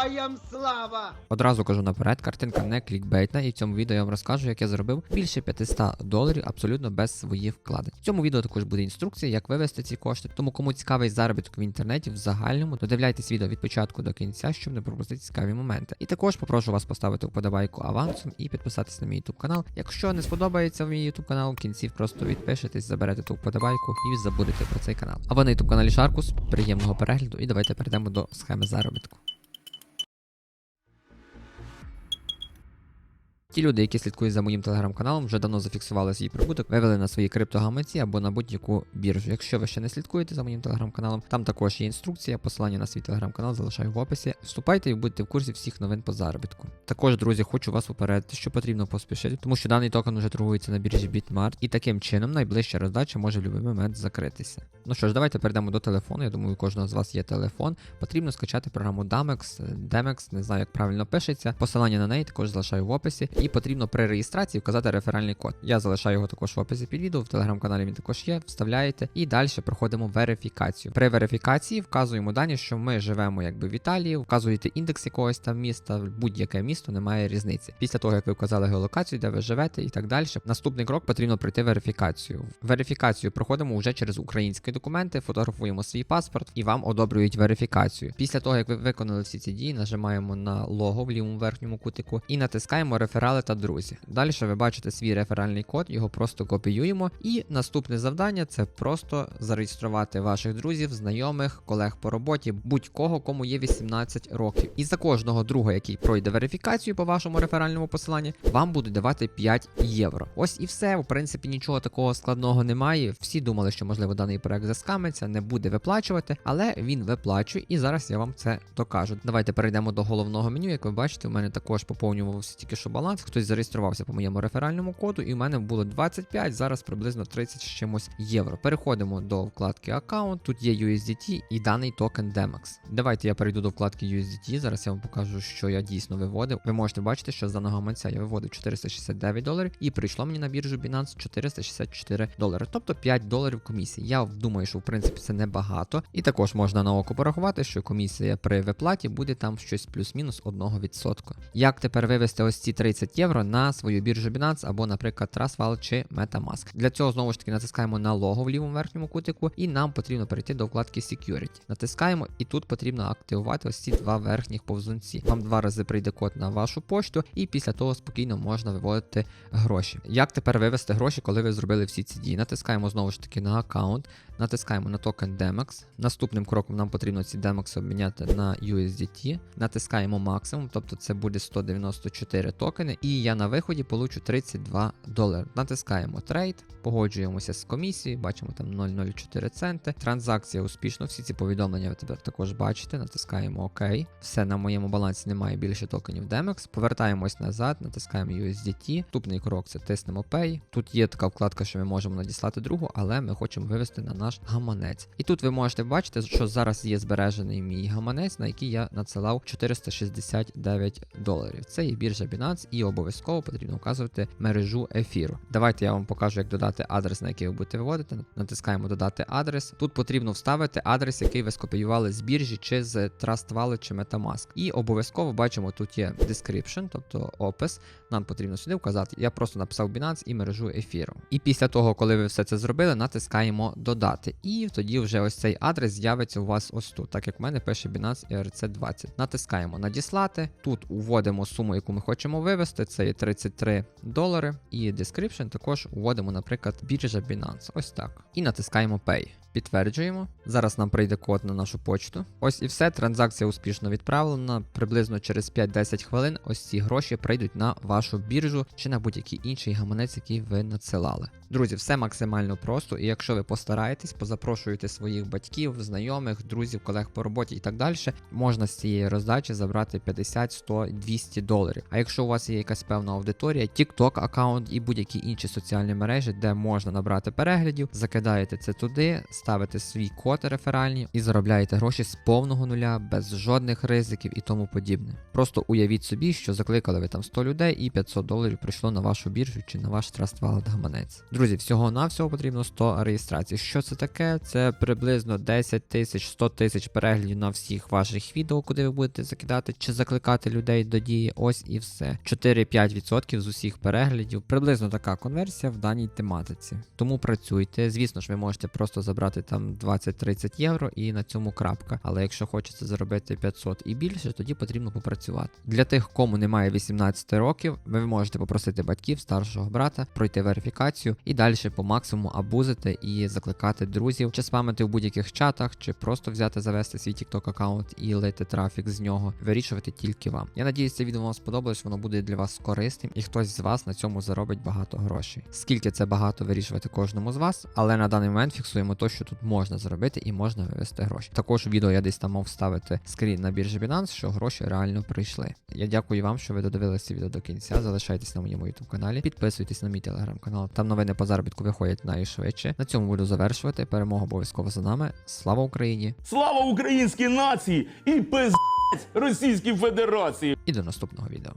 Героям слава! Одразу кажу наперед, картинка не клікбейтна, і в цьому відео я вам розкажу, як я заробив більше 500 доларів абсолютно без своїх вкладень. В цьому відео також буде інструкція, як вивести ці кошти. Тому кому цікавий заробіток в інтернеті в загальному, додивляйтесь відео від початку до кінця, щоб не пропустити цікаві моменти. І також попрошу вас поставити вподобайку авансом і підписатись на мій YouTube канал. Якщо не сподобається мій YouTube канал, в кінці просто відпишетесь, заберете ту вподобайку і забудете про цей канал. А ви на YouTube каналі Шаркус. Приємного перегляду і давайте перейдемо до схеми заробітку. Ті люди, які слідкують за моїм телеграм-каналом, вже давно зафіксували свій прибуток, вивели на свої криптогаманці або на будь-яку біржу. Якщо ви ще не слідкуєте за моїм телеграм-каналом, там також є інструкція, посилання на свій телеграм-канал залишаю в описі. Вступайте і будьте в курсі всіх новин по заробітку. Також, друзі, хочу вас попередити, що потрібно поспішити, тому що даний токен вже торгується на біржі Bitmart, і таким чином найближча роздача може в будь-який момент закритися. Ну що ж, давайте перейдемо до телефону. Я думаю, у кожного з вас є телефон. Потрібно скачати програму Damex, Demex, не знаю, як правильно пишеться. Посилання на неї також залишаю в описі. І потрібно при реєстрації вказати реферальний код. Я залишаю його також в описі під відео, в телеграм-каналі він також є. Вставляєте і далі проходимо верифікацію. При верифікації вказуємо дані, що ми живемо якби в Італії, вказуєте індекс якогось там міста, будь-яке місто, немає різниці. Після того, як ви вказали геолокацію, де ви живете і так далі. Наступний крок потрібно пройти верифікацію. Верифікацію проходимо вже через українські документи, фотографуємо свій паспорт і вам одобрюють верифікацію. Після того, як ви виконали всі ці дії, нажимаємо на лого в лівому верхньому кутику і натискаємо реферали та друзі. Далі ви бачите свій реферальний код, його просто копіюємо. І наступне завдання це просто зареєструвати ваших друзів, знайомих, колег по роботі, будь-кого, кому є 18 років. І за кожного друга, який пройде верифікацію по вашому реферальному посиланні, вам будуть давати 5 євро. Ось і все. В принципі, нічого такого складного немає. Всі думали, що можливо даний проект заскамиться, не буде виплачувати, але він виплачує, і зараз я вам це докажу. Давайте перейдемо до головного меню. Як ви бачите, у мене також поповнювався тільки що баланс. Хтось зареєструвався по моєму реферальному коду, і у мене було 25, зараз приблизно 30 з чимось євро. Переходимо до вкладки аккаунт. Тут є USDT і даний токен Demex. Давайте я перейду до вкладки USDT. Зараз я вам покажу, що я дійсно виводив. Ви можете бачити, що з даного гаманця я виводив 469 доларів, і прийшло мені на біржу Binance 464 долари, тобто 5 доларів комісії. Я думаю, що в принципі це небагато. І також можна на око порахувати, що комісія при виплаті буде там щось плюс-мінус 1%. Як тепер вивести ось ці 30 євро на свою біржу Binance або, наприклад, TrustWallet чи MetaMask? Для цього знову ж таки натискаємо на лого в лівому верхньому кутику, і нам потрібно перейти до вкладки Security. Натискаємо, і тут потрібно активувати ось ці два верхніх повзунці. Вам два рази прийде код на вашу пошту, і після того спокійно можна виводити гроші. Як тепер вивести гроші, коли ви зробили всі ці дії? Натискаємо знову ж таки на аккаунт, натискаємо на токен Demex. Наступним кроком нам потрібно ці Demex обміняти на USDT. Натискаємо максимум, тобто це буде 194 токени. І я на виході получу 32 долари. Натискаємо трейд, погоджуємося з комісією, бачимо там 0,04 центи. Транзакція успішно, всі ці повідомлення ви тепер також бачите. Натискаємо ОК. Все на моєму балансі немає більше токенів Demex. Повертаємось назад, натискаємо USDT. Наступний крок це тиснемо Pay. Тут є така вкладка, що ми можемо надіслати другу, але ми хочемо вивести на наш гаманець. І тут ви можете бачити, що зараз є збережений мій гаманець, на який я надсилав 469 доларів. Це є біржа Binance, і обов'язково потрібно вказувати мережу ефіру. Давайте я вам покажу, як додати адрес, на який ви будете виводити. Натискаємо додати адрес. Тут потрібно вставити адрес, який ви скопіювали з біржі чи з Trust Wallet чи MetaMask. І обов'язково бачимо, тут є description, тобто опис. Нам потрібно сюди вказати. Я просто написав Binance і мережу ефіру. І після того, коли ви все це зробили, натискаємо додати. І тоді вже ось цей адрес з'явиться у вас ось тут, так як в мене пише Binance ERC 20. Натискаємо надіслати. Тут вводимо суму, яку ми хочемо вивести. Це є 33 долари. І description також вводимо, наприклад, біржа Binance. Ось так. І натискаємо Pay. Підтверджуємо. Зараз нам прийде код на нашу почту. Ось і все. Транзакція успішно відправлена. Приблизно через 5-10 хвилин ось ці гроші прийдуть на вашу біржу чи на будь-який інший гаманець, який ви надсилали. Друзі, все максимально просто. І якщо ви постараєтесь, позапрошуєте своїх батьків, знайомих, друзів, колег по роботі і так далі, можна з цієї роздачі забрати 50, 100, 200 доларів. А якщо у вас є якась певна аудиторія, TikTok аккаунт і будь-які інші соціальні мережі, де можна набрати переглядів, закидаєте це туди ставите свій код реферальний і заробляєте гроші з повного нуля, без жодних ризиків і тому подібне. Просто уявіть собі, що закликали ви там 100 людей і 500 доларів прийшло на вашу біржу чи на ваш Trust Wallet гаманець. Друзі, всього навсього потрібно 100 реєстрацій. Що це таке? Це приблизно 10 тисяч 100 тисяч переглядів на всіх ваших відео, куди ви будете закидати чи закликати людей до дії. Ось і все. 4-5% з усіх переглядів. Приблизно така конверсія в даній тематиці. Тому працюйте. Звісно ж, ви можете просто забрати там 20-30 євро і на цьому крапка. Але якщо хочеться заробити 500 і більше, тоді потрібно попрацювати. Для тих, кому немає 18 років, ви можете попросити батьків, старшого брата, пройти верифікацію і далі по максимуму абузити і закликати друзів, чи спамити в будь-яких чатах, чи просто взяти завести свій TikTok аккаунт і лити трафік з нього, вирішувати тільки вам. Я надіюсь, це відео вам сподобалось, воно буде для вас корисним, і хтось з вас на цьому заробить багато грошей. Скільки це багато вирішувати кожному з вас, але на даний момент фіксуємо то, що тут можна зробити і можна вивести гроші. Також у відео я десь там мав вставити скрін на біржі Binance, що гроші реально прийшли. Я дякую вам, що ви додивилися відео до кінця. Залишайтесь на моєму YouTube каналі, підписуйтесь на мій телеграм-канал. Там новини по заробітку виходять найшвидше. На цьому буду завершувати. Перемога обов'язково за нами. Слава Україні! Слава українській нації і пиздець Російській Федерації! І до наступного відео.